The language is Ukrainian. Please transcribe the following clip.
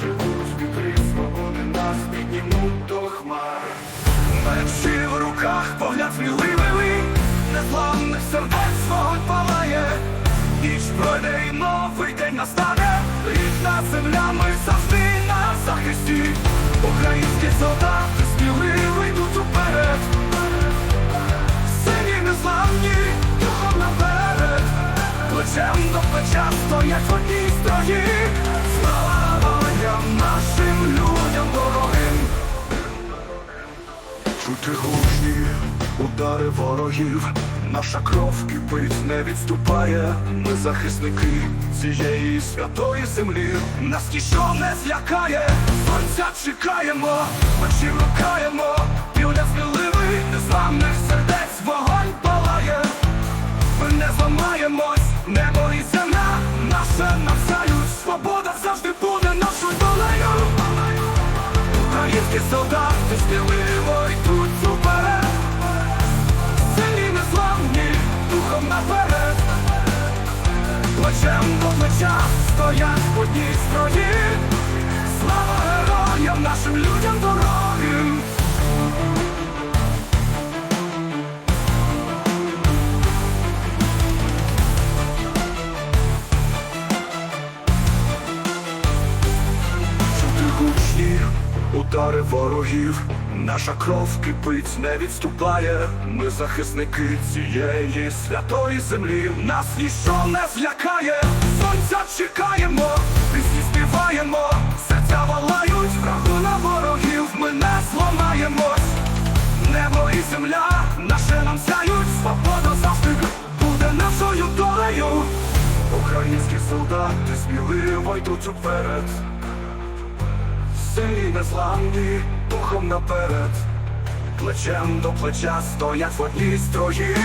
живуть, вітри свободи нас піднімуть до хмар. Мечі в руках погляд сміливий, незламних сердець вогонь палає, ніч пройде новий день настає. Чути гучні удари ворогів, наша кров кипить, не відступає. Ми захисники цієї святої землі. Нас ніщо не злякає, сонця чекаємо, очі солдати сміливо йдуть уперед Сильні незламні, духом наперед. Плечем до плеча стоять в одній строї Слава героям, нашим людям дорогим удари ворогів, наша кров кипить, не відступає. Ми захисники цієї святої землі. Нас ніщо не злякає, сонця чекаємо, пісні співаємо, серця волають, врагу на ворогів, ми не зламаємось. Небо і земля, наше нам сяють, свобода завжди буде нашою долею. Українські солдати сміливо йдуть уперед. Силі незламні, духом наперед, плечем до плеча стоять в одній строї.